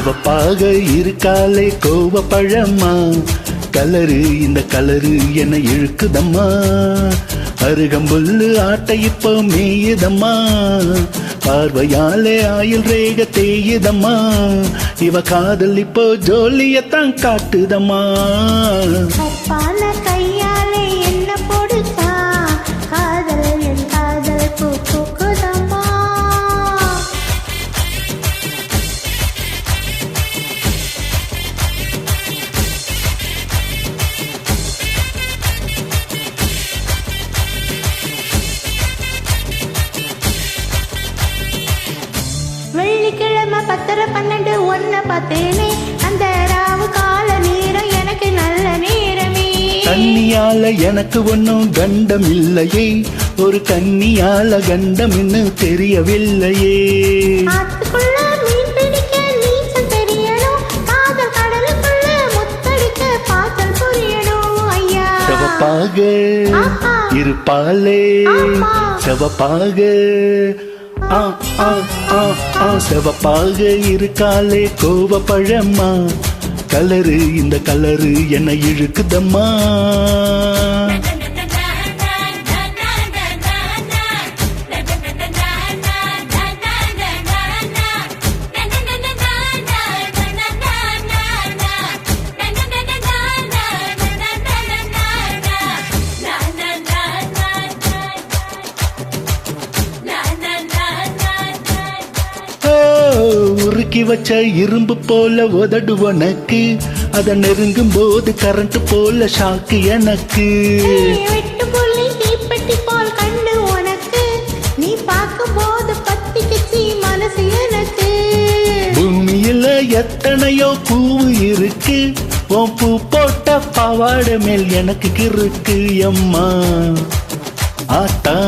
செவப்பாக இருக்காலே கோவ பழம்மா கலரு இந்த கலரு என இழுக்குதம்மா. அருகம்புல்லு ஆட்டை இப்போ மேயுதம்மா. பார்வையாலே ஆயுள் ரேக தேயுதம்மா. இவ காதல் இப்போ ஜோலியத்தான் காட்டுதம்மா. பத்தரை பன்னெண்டு ஒன்ன பார்த்தேனே. அந்த ராவு கால நேரம் எனக்கு நல்ல நேரமே. கன்னியால எனக்கு ஒன்னும் கண்டம் இல்லையே ஒரு கன்னியால கண்டம் இன்னும் தெரியவில்லையே செவப்பாக. இருப்பாளே. செவப்பாக செவப்பாக இருக்காளே கோவ பழம்மா கலரு இந்த கலரு என்ன இழுக்குதம்மா? உருக்கி வச்ச இரும்பு போல உதடு உனக்கு. அத நெருங்கும் போது கரண்ட் போல ஷாக்கு எனக்கு. பூமியில எத்தனையோ பூவு இருக்கு. உன் பூ போட்ட பாவாடை மேல் எனக்கு கிறுக்கு எம்மா ஆத்தா.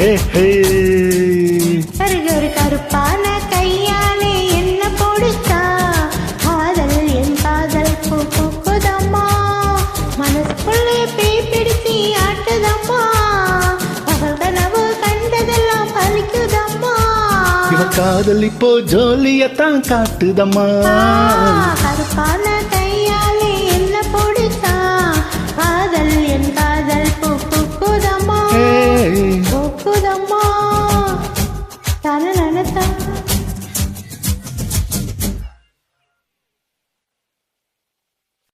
ஏ ஹே. காதல் இப்போ ஜோலியத்தான் காட்டுதம்மா.